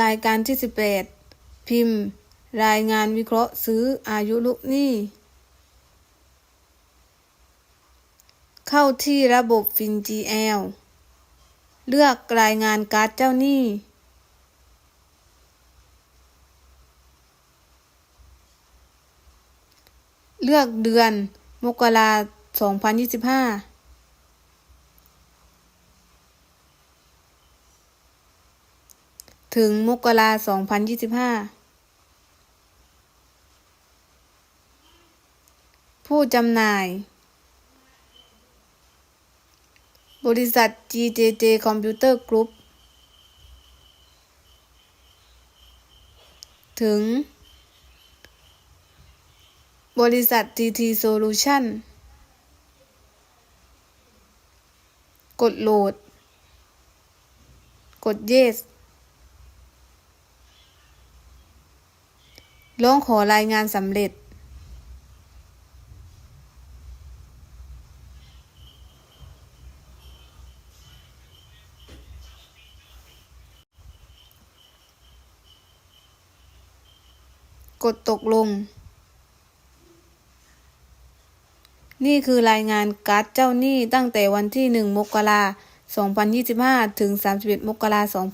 รายการที่สิบแปดพิมพ์ รายงานวิเคราะห์ซื้ออายุลูกหนี้ เข้าที่ระบบฟินจีแอลเลือกรายงานการ์ดเจ้าหนี้ เลือกเดือน มกราคม 2025 ถึงมกราสองพันยี่สิบห้าผู้จำหน่าย บริษัท GJJ Computer Group ถึง บริษัท TT Solution กดโหลด กด Yes ร้องขอรายงานสำเร็จ กดตกลง นี่คือรายงานการ์ดเจ้าหนี้ตั้งแต่วันที่ 1 มกรา2025 ถึง 31 มกราคม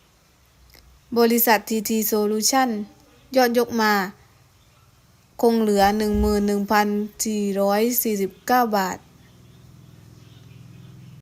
2025 บริษัท TT Solution ยอดยกมา คงเหลือ 11,449 บาท